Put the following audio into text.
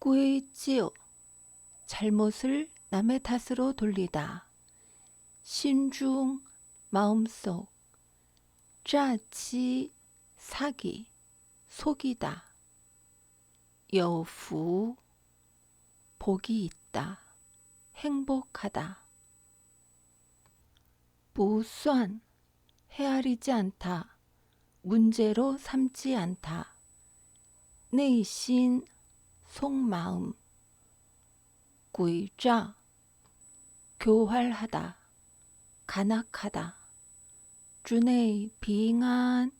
归咎 잘못을 남의 탓으로 돌리다. 신중 마음속 짜치 사기 속이다. 여후 복이 있다. 행복하다. 무선 헤아리지 않다. 문제로 삼지 않다. 내신 속마음 诡诈 교활하다 가낙하다 주의 빙안